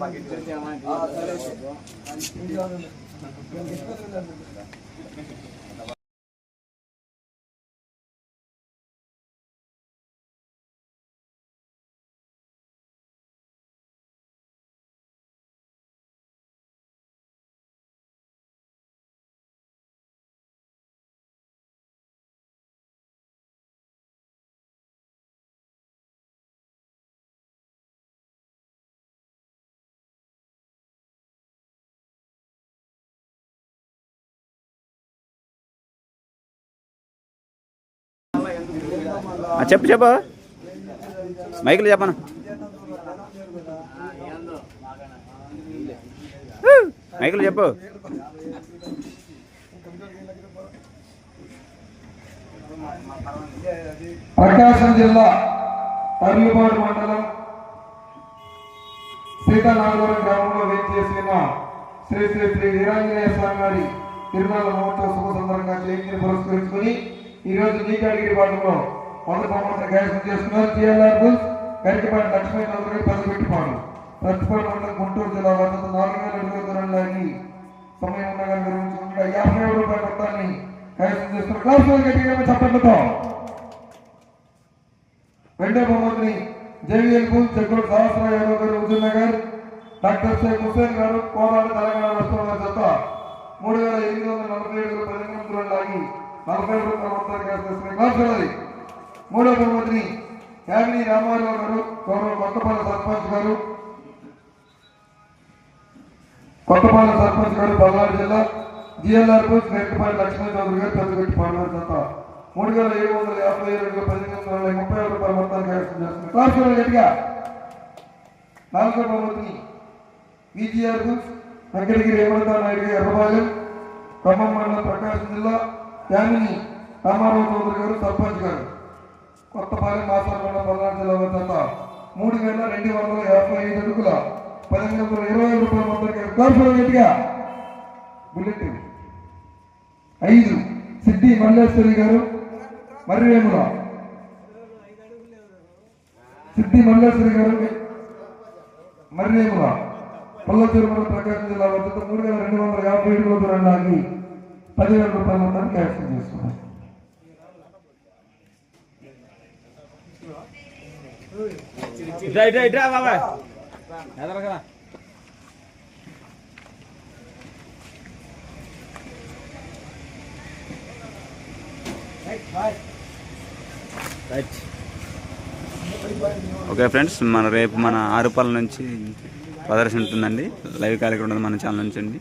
ఆ, చెప్పు చెప్పు. మైకులు చెప్పను? మైకులు చెప్పు. ప్రకాశం జిల్లా తర్లుపాడు మండలం సీతానాగవరం గ్రామంలో వేంచేసిన శ్రీ శ్రీ శ్రీ వీరాంజనేయ స్వామి వారి తిరునాళ్ళ మహోత్సవ శుభ సందర్భంగా జయంతిని పురస్కరించుకుని ఈ రోజు నీకాడిగిరి వాటిలో మొదటి బహుమతిని కైవసం చేస్తున్నారు టీఎల్ఆర్ బుల్స్ గరికపాటి లక్ష్మీ చౌదరి పదవిపెట్టిపాడు ప్రతిపాడు మండలం గుంటూరు జిల్లా వద్ద నాలుగు వేల ఎనిమిది వందల దూరంలోని సమయం ఉండగా నిర్వహించుకుంటే యాభై ఏడు రూపాయల మొత్తాన్ని కైవసం చేస్తున్నారు క్లాస్ గట్టిగా చప్పట్లతో. రెండో బహుమతిని జేవీఎల్ బూత్ చెక్కుడు సహస్ర యాదవ్ గారు హుజూర్ నగర్ డాక్టర్ షేక్ హుసేన్ గారు కోలాడు తెలంగాణ రాష్ట్రంలో జత మూడు వేల ఎనిమిది వందల నలభై ఏడు పదిహేను లాగి నలభై ఏడు రూపాయల మొత్తాన్ని కేటాయిస్తున్న కాల్చున్నది మూడో బహుమతిని యామిని రామారావు గారు గౌరవ కొత్తపల్లి సర్పంచ్ గారు కొత్తపల్లి సర్పంచ్ గారు పల్నాడు జిల్లా జిఎల్ఆర్ బూత్ వెంకటపాటి లక్ష్మీ చౌదరి గారు పెద్దగట్టి పల్నాడు తప్ప మూడు వేల ఏడు వందల యాభై రెండు పదిహేను వందల ముప్పై ఏడు రూపాయల మొత్తాన్ని కైవసం చేస్తున్నారు. కాల్చున్నది గట్టిగా. నాలుగో బహుమతిని విజిఆర్ బుక్స్ వెంకటగిరి హేమంత నాయుడు గారు ఎర్రబాలెం ఖమ్మం మండలం ప్రకాశం జిల్లా యామిని రామారావు చౌదరి గారు సర్పంచ్ గారు. కొత్తపాలెం మాసాల మండలం పల్నాడు జిల్లా వద్ద మూడు వేల రెండు వందల యాభై ఐదు అడుగుల పదిహేను వందల ఇరవై ఐదు రూపాయల మొత్తానికి కాల్చున్నది గట్టిగా బుల్లెట్ ఐదు సిద్ధి మల్లేశ్వరి గారు మర్రివేముల సిద్ధి మల్లేశ్వరి గారు మర్రివేముల పల్ల తిరుమల ప్రకాశం జిల్లా వద్ద మూడు వేల రెండు వందల యాభై ఏడు రోజులు లాగి పదివేల రూపాయల మొత్తాన్ని క్యాన్సిల్ చేసుకున్నారు ఇట్రా ఇట్రా ఇట్రా బాబా ఎదరగరా రైట్ ఓకే ఫ్రెండ్స్ మన రేపు మన ఆరుపాల నుంచి ప్రదర్శన ఉంటుందండి. లైవ్ కార్యక్రమం మన ఛానల్ నుంచి అండి.